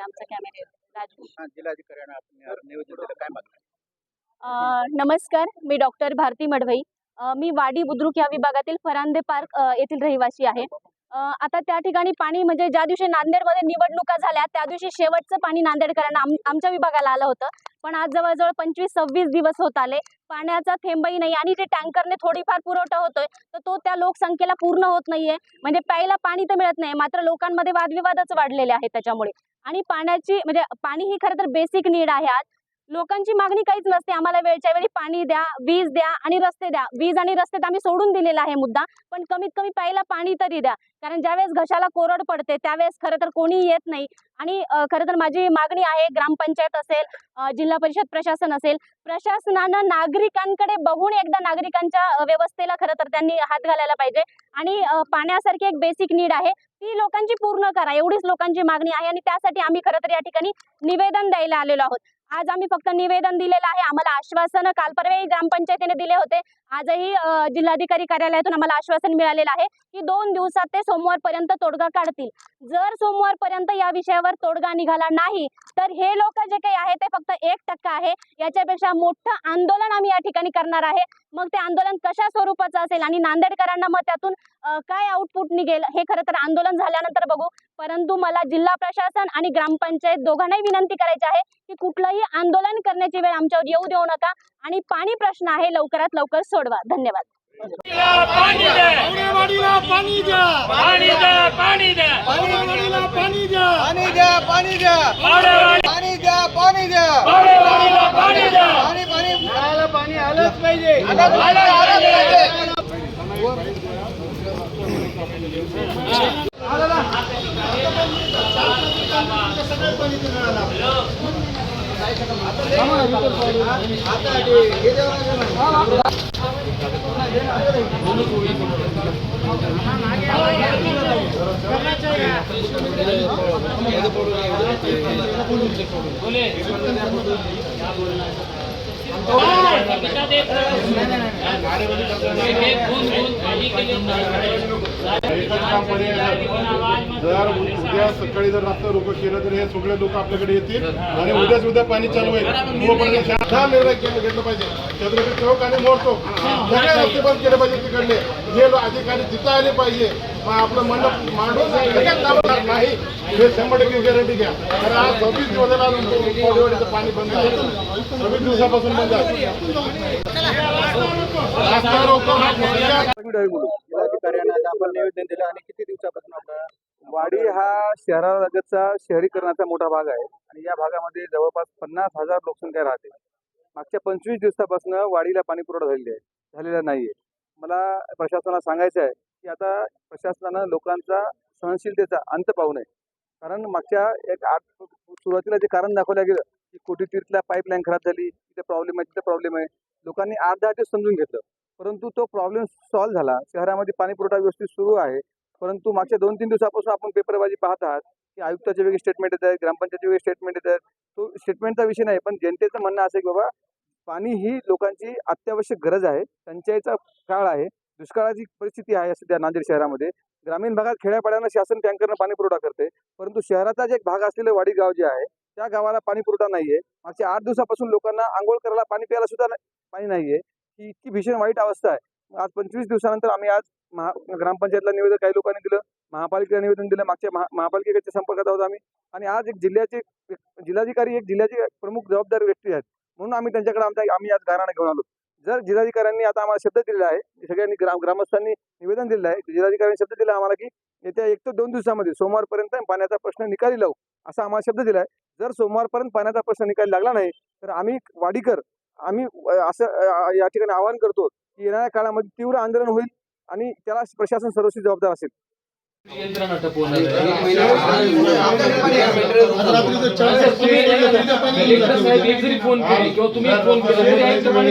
आमचा कॅमेरे राजू. जिल्हाधिकाऱ्यांना आपण निवेदन दिलं काय मागणं अ, नमस्कार मी डॉक्टर भारती मडवई. मी वाडी बुद्रुक या विभागातील फरांदे पार्क येथील रहिवासी आहे. आता त्या ठिकाणी पाणी म्हणजे ज्या दिवशी नांदेडमध्ये निवडणुका झाल्या त्या दिवशी शेवटचं पाणी नांदेडकरांना आम आमच्या विभागाला आलं होतं. पण आज जवळजवळ पंचवीस सव्वीस दिवस होत आले. पाण्याचा थेंबही नाही आणि जे टँकरने थोडीफार पुरवठा होतोय. तर तो त्या लोकसंख्येला पूर्ण होत नाहीये. म्हणजे प्यायला पाणी तर मिळत नाही मात्र लोकांमध्ये वादविवादच वाढलेले आहेत त्याच्यामुळे. आणि पाण्याची म्हणजे पाणी ही खरं तर बेसिक नीड आहे आज. लोकांची मागणी काहीच नसते. आम्हाला वेळच्या वेळी पाणी द्या वीज द्या आणि रस्ते द्या. वीज आणि रस्ते तर आम्ही सोडून दिलेला आहे मुद्दा पण कमीत कमी प्यायला पाणी तरी द्या. कारण ज्यावेळेस घशाला कोरड पडते त्यावेळेस खरं तर कोणी येत नाही. आणि खरं तर माझी मागणी आहे ग्रामपंचायत असेल जिल्हा परिषद प्रशासन असेल प्रशासनानं नागरिकांकडे बघून एकदा नागरिकांच्या व्यवस्थेला खरं तर त्यांनी हात घालायला पाहिजे. आणि पाण्यासारखी एक बेसिक नीड आहे. ती लोकांची पूर्ण करा. एवढीच लोकांची मागणी आहे आणि त्यासाठी आम्ही खरं तर या ठिकाणी निवेदन द्यायला आलेलो आहोत. आज आम्ही फक्त निवेदन दिलेलं आहे. आम्हाला आश्वासन काल परवाही ग्रामपंचायतीने दिले होते. आजही जिल्हाधिकारी कार्यालयातून आम्हाला आश्वासन मिळालेलं आहे की दोन दिवसात ते सोमवारपर्यंत तोडगा काढतील. जर सोमवारपर्यंत या विषयावर तोडगा निघाला नाही तर हे लोक जे काही आहे ते फक्त एक टक्का आहे. याच्यापेक्षा मोठं आंदोलन आम्ही या ठिकाणी करणार आहे. मग ते आंदोलन कशा स्वरूपाचं असेल आणि नांदेडकरांना मग त्यातून काय आउटपुट निघेल हे खरं तर आंदोलन झाल्यानंतर बघू. परंतु मला जिल्हा प्रशासन आणि ग्रामपंचायत दोघांनाही विनंती करायची आहे की कुठलंही आंदोलन करण्याची वेळ आमच्यावर येऊ देऊ नका. आणि पाणी प्रश्न आहे लवकरात लवकर सोडवा. धन्यवाद. पाणी द्या. पाणीवाडीला पाणी द्या पाणी द्या पाणी द्या पाणीवाडीला पाणी द्या पाणी द्या पाणी द्या पाडेवाडी पाणी द्या पाणी द्या पाडेवाडीला पाणी द्या पाणी पाणी नळाला पाणी आलंच पाहिजे आलं पाहिजे. एकच काम पर्याय आहे. जर उद्या सकाळी जर रात्र रोको केलं तर हे सगळे लोक आपल्याकडे येतील आणि उद्याच उद्या पाणी चालू होईल निर्णय घेतला घेतलं पाहिजे. छत्रपती चौक आणि मोर चौक. सगळे रस्ते बंद केले पाहिजे तिकडले. जे अधिकारी तिथं आले पाहिजे. आपलं मंडप मांडून लगेच नाही हे शंभर टक्के गॅरंटी घ्या. तर आज सव्वीस दिवस झाला पाणी बंद आहे. सव्वीस दिवसापासून बंद आहे. आपण निवेदन दिलं आणि किती दिवसापासून आपला वाडी हा शहरालगतचा शहरीकरणाचा मोठा भाग आहे. आणि या भागामध्ये जवळपास पन्नास हजार लोकसंख्या राहते. मागच्या पंचवीस दिवसापासून वाडीला पाणी पुरवठा झालेला आहे. झालेला नाहीये. मला प्रशासनाला सांगायचं आहे की आता प्रशासनानं लोकांचा सहनशीलतेचा अंत पाहू नये. कारण मागच्या एक आठ सुरुवातीला जे कारण दाखवलं गेलं की कोटी तीर्थला पाईपलाईन खराब झाली तिथे प्रॉब्लेम आहे तिथे प्रॉब्लेम आहे. लोकांनी आठ दहा दिवस समजून घेतलं. परंतु तो प्रॉब्लेम सॉल्व्ह झाला. शहरामध्ये पाणी पुरवठा व्यवस्थित सुरू आहे. परंतु मागच्या दोन तीन दिवसापासून आपण पेपरबाजी पाहत आहात की आयुक्ताचे वेगळे स्टेटमेंट येत आहेत ग्रामपंचायतचे वेगळे स्टेटमेंट येत आहेत. तो स्टेटमेंटचा विषय नाही पण जनतेचं म्हणणं असं आहे की बाबा पाणी ही लोकांची अत्यावश्यक गरज आहे. टंचाईचा काळ आहे. दुष्काळाची परिस्थिती आहे सध्या नांदेड शहरामध्ये. ग्रामीण भागात खेड्यापाड्यांना शासन टँकरनं पाणी पुरवठा करते परंतु शहराचा जे एक भाग असलेलं वाडी गाव जे आहे त्या गावाला पाणी पुरवठा नाहीये. मागच्या आठ दिवसापासून लोकांना आंघोळ करायला पाणी प्यायला सुद्धा नाही- पाणी नाहीये. ही इतकी भीषण वाईट अवस्था आहे. आज पंचवीस दिवसानंतर आम्ही आज महा ग्रामपंचायतला निवेदन काही लोकांनी दिलं महापालिकेला निवेदन दिलं मागच्या महा महापालिकेच्या संपर्कात आहोत आम्ही. आणि आज एक जिल्ह्याचे जिल्हाधिकारी एक जिल्ह्याचे प्रमुख जबाबदार व्यक्ती आहेत. म्हणून आम्ही त्यांच्याकडे आमचा आम्ही आज गाराणा घेऊन आलो. जर जिल्हाधिकाऱ्यांनी आता आम्हाला शब्द दिलेला आहे सगळ्यांनी ग्राम ग्रामस्थांनी निवेदन दिलेलं आहे जिल्हाधिकाऱ्यांनी शब्द दिला आम्हाला की येत्या एक ते दोन दिवसामध्ये सोमवारपर्यंत पाण्याचा प्रश्न निकाली लावू असा आम्हाला शब्द दिला आहे. जर सोमवारपर्यंत पाण्याचा प्रश्न निकाली लागला नाही तर आम्ही वाडीकर आम्ही असं या ठिकाणी आवाहन करतो की येणाऱ्या काळामध्ये तीव्र आंदोलन होईल आणि त्याला प्रशासन सर्वस्वी जबाबदार असेल. फोन केली किंवा तुम्ही फोन केला